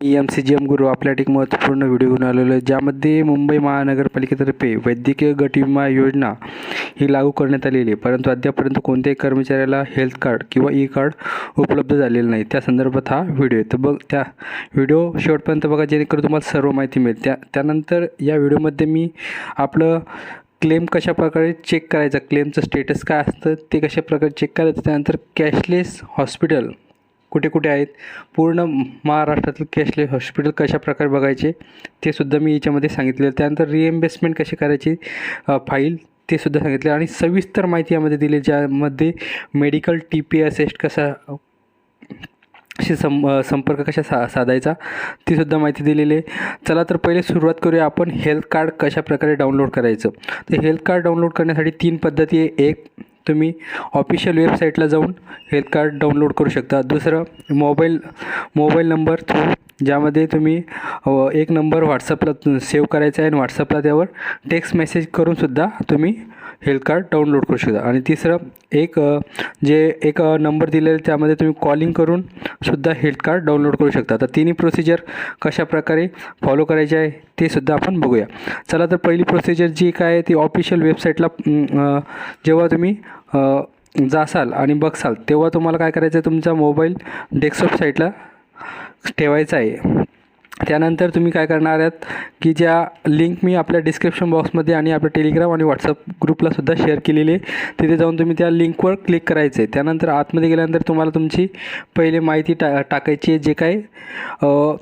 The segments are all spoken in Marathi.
मी M C G M Guru आपल्यासाठी एक महत्त्वपूर्ण व्हिडिओ घेऊन आलेलो आहे ज्यामध्ये मुंबई महानगरपालिकेतर्फे वैद्यकीय गट विमा योजना ही लागू करण्यात आलेली आहे. परंतु अद्यापर्यंत कोणत्याही कर्मचाऱ्याला हेल्थ कार्ड किंवा ई कार्ड उपलब्ध झालेलं नाही. त्या संदर्भात हा व्हिडिओ आहे. तर बघ त्या व्हिडिओ शेवटपर्यंत बघा जेणेकरून तुम्हाला सर्व माहिती मिळेल. त्या त्यानंतर या व्हिडिओमध्ये मी आपलं क्लेम कशा प्रकारे चेक करायचा क्लेमचं स्टेटस काय असतं ते कशा प्रकारे चेक करायचं त्यानंतर कॅशलेस हॉस्पिटल कुठे कुठे आहेत? पूर्ण महाराष्ट्रातील कॅशलेस हॉस्पिटल कशा प्रकारे बघायचे? ते सुद्धा मी याच्यामध्ये सांगितलेलं. त्यानंतर रिएम्बर्समेंट कशी करायची फाईल ते सुद्धा सांगितले. आणि सविस्तर माहिती यामध्ये दिली ज्यामध्ये मेडिकल टी पी असिस्ट कसा शी सं संपर्क कशा सा साधायचा तीसुद्धा माहिती दिलेली. आहे चला तर पहिले सुरुवात करूया आपण हेल्थ कार्ड कशा प्रकारे डाउनलोड करायचं? तर हेल्थ कार्ड डाउनलोड करण्यासाठी तीन पद्धती आहे. एक तुम्ही ऑफिशियल वेबसाईटला जाऊन हेल्थ कार्ड डाउनलोड करू शकता. दुसरं मोबाईल मोबाईल नंबर थ्रू ज्यामध्ये तुम्ही एक नंबर व्हॉट्सअपला सेव्ह करायचा आहे आणि व्हॉट्सअपला त्यावर टेक्स्ट मेसेज करूनसुद्धा तुम्ही हेल्थ कार्ड डाउनलोड करू शकता. आणि तिसरं एक जे एक नंबर दिलेला त्यामध्ये तुम्ही कॉलिंग करून सुद्धा हेल्थ कार्ड डाउनलोड करू शकता. तर तिन्ही प्रोसिजर कशा प्रकारे फॉलो करायचे आहे ते सुद्धा आपण बघूया. चला तर पहिली प्रोसिजर जी काय आहे ती ऑफिशियल वेबसाईटला जेव्हा तुम्ही जासाल आणि बघसाल तेव्हा तुम्हाला काय करायचं आहे तुमचा मोबाईल डेस्कटॉप साईटला ठेवायचा आहे. त्यानंतर तुम्ही काय करणार आहात की ज्या लिंक मी आपल्या डिस्क्रिप्शन बॉक्समध्ये आणि आपल्या टेलिग्राम आणि व्हॉट्सअप ग्रुपला सुद्धा शेअर केलेली आहे. तिथे जाऊन तुम्ही त्या लिंकवर क्लिक करायचं आहे. त्यानंतर आतमध्ये गेल्यानंतर तुम्हाला तुमची पहिले माहिती टा टाकायची आहे जे काय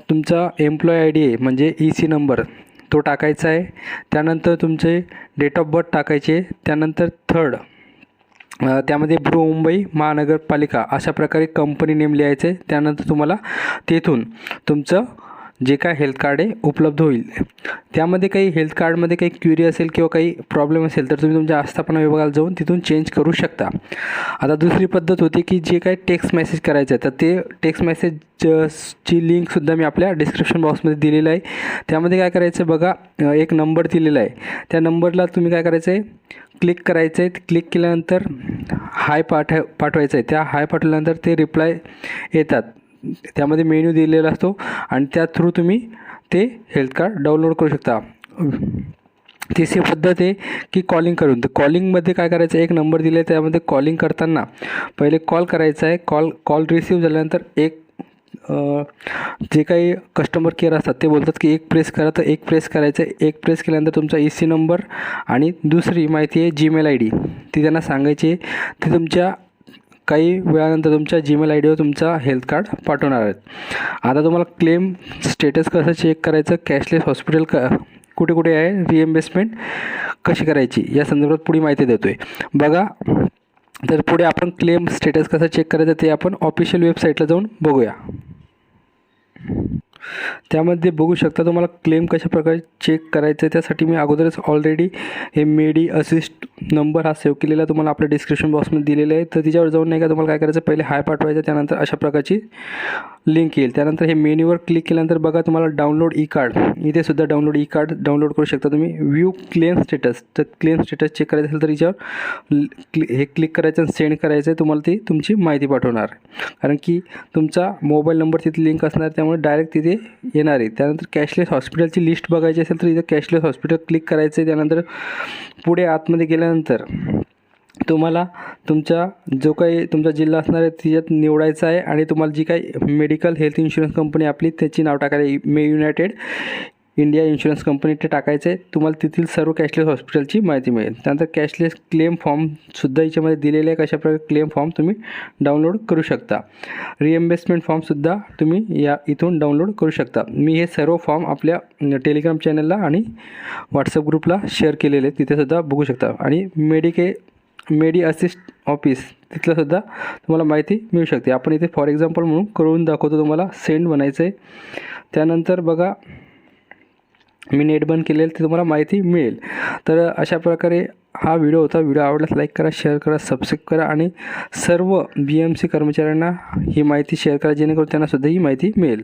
तुमचा एम्प्लॉय आय डी आहे म्हणजे ई सी नंबर तो टाकायचा आहे. त्यानंतर तुमचे डेट ऑफ बर्थ टाकायचे त्यानंतर थर्ड त्यामध्ये त्यामध्ये बृहमुंबई महानगरपालिका अशा प्रकारे कंपनी नेम लिहायचं आहे. त्यानंतर तुम्हाला तेथून तुमचं जे काय हेल्थ कार्ड आहे उपलब्ध होईल. त्यामध्ये काही हेल्थ कार्डमध्ये काही क्युरी असेल किंवा काही प्रॉब्लेम असेल तर तुम्ही तुमच्या आस्थापना विभागाला जाऊन तिथून चेंज करू शकता. आता दुसरी पद्धत होती की जे काही टेक्स्ट मेसेज करायचं आहे तर ते टेक्स्ट मेसेज ची लिंकसुद्धा मी आपल्या डिस्क्रिप्शन बॉक्समध्ये दिलेलं आहे. त्यामध्ये काय करायचं आहे बघा एक नंबर दिलेला आहे. त्या नंबरला तुम्ही काय करायचं आहे? क्लिक करायचं आहे. क्लिक केल्यानंतर हाय पाठव पाठवायचं आहे. त्या हाय पाठवल्यानंतर ते रिप्लाय येतात. त्यामध्ये मेन्यू दिलेला असतो आणि त्या थ्रू तुम्ही ते हेल्थ कार्ड डाउनलोड करू शकता. तिसरी पद्धत आहे की कॉलिंग करून. तर कॉलिंगमध्ये काय करायचं? एक नंबर दिला आहे त्यामध्ये कॉलिंग करताना पहिले कॉल करायचा आहे. कॉल कॉल रिसीव झाल्यानंतर एक जे काही कस्टमर केअर असतात ते बोलतात की एक प्रेस करा. तर एक प्रेस करायचं आहे. एक प्रेस केल्यानंतर तुमचा ई सी नंबर आणि दुसरी माहिती आहे जीमेल आय डी ती त्यांना सांगायची आहे. ती तुमच्या काही वेळानंतर तुमच्या जीमेल आय डीवर तुमचा हेल्थ कार्ड पाठवणार आहेत. आता तुम्हाला क्लेम स्टेटस कसं चेक करायचं? कॅशलेस हॉस्पिटल क कुठे कुठे आहे? रिएम्बेसमेंट कशी करायची? या संदर्भात पुढे माहिती देतो आहे बघा तर पुढे आपण क्लेम स्टेटस कसं चेक करायचं ते आपण ऑफिशियल वेबसाईटला जाऊन बघूया. त्यामध्ये बघू शकता तुम्हाला क्लेम कशा प्रकारे चेक करायचं आहे त्यासाठी मी अगोदरच ऑलरेडी हे मेडी असिस्ट नंबर हा सेव्ह केलेला तुम्हाला आपल्या डिस्क्रिप्शन बॉक्समध्ये दिलेला आहे. तर तिच्यावर जाऊन नाही का तुम्हाला काय करायचं पहिले हाय पाठवायचं त्यानंतर अशा प्रकारची लिंक येईल. त्यानंतर हे मेन्यूवर क्लिक केल्यानंतर बघा तुम्हाला डाउनलोड ई कार्ड इथे सुद्धा डाउनलोड ई कार्ड डाउनलोड करू शकता तुम्ही. व्ह्यू क्लेम स्टेटस तर क्लेम स्टेटस चेक करायचं असेल तर याच्यावर क्लि हे क्लिक करायचं आणि सेंड करायचं आहे. तुम्हाला ती तुमची माहिती पाठवणार. कारण की तुमचा मोबाईल नंबर तिथे लिंक असणार त्यामुळे डायरेक्ट तिथे येणार आहे. त्यानंतर कॅशलेस हॉस्पिटलची लिस्ट बघायची असेल तर इथं कॅशलेस हॉस्पिटल क्लिक करायचं आहे त्यानंतर पुढे आतमध्ये गेल्यानंतर तुम्हाला तुमचा जो काही तुमचा जिल्हा असणार आहे त्याच्यात निवडायचा आहे आणि तुम्हाला जी काही मेडिकल हेल्थ इन्शुरन्स कंपनी आपली त्याची नाव टाकायला मे युनायटेड इंडिया इन्शुरन्स कंपनी ते टाकायचं आहे तुम्हाला तेथील सर्व कॅशलेस हॉस्पिटलची माहिती मिळेल. त्यानंतर कॅशलेस क्लेम फॉर्मसुद्धा याच्यामध्ये दिलेले आहे कशा प्रकारे क्लेम फॉर्म तुम्ही डाउनलोड करू शकता. रिएम्बर्समेंट फॉर्मसुद्धा तुम्ही या इथून डाउनलोड करू शकता. मी हे सर्व फॉर्म आपल्या टेलिग्राम चॅनलला आणि व्हॉट्सअप ग्रुपला शेअर केलेले आहेत. तिथेसुद्धा बघू शकता. आणि मेडिके मेडी असिस्ट ऑफिस तिथलंसुद्धा तुम्हाला माहिती मिळू शकते. आपण इथे फॉर एक्झाम्पल म्हणून करून दाखवतो तुम्हाला सेंड बनायचं आहे त्यानंतर बघा मी नेट बंद केलेलं ते तुम्हाला माहिती मिळेल. तर अशा प्रकारे हा व्हिडिओ होता. व्हिडिओ आवडल्यास लाईक करा शेअर करा सबस्क्राईब करा आणि सर्व बी एम सी कर्मचाऱ्यांना ही माहिती शेअर करा जेणेकरून त्यांनासुद्धा ही माहिती मिळेल.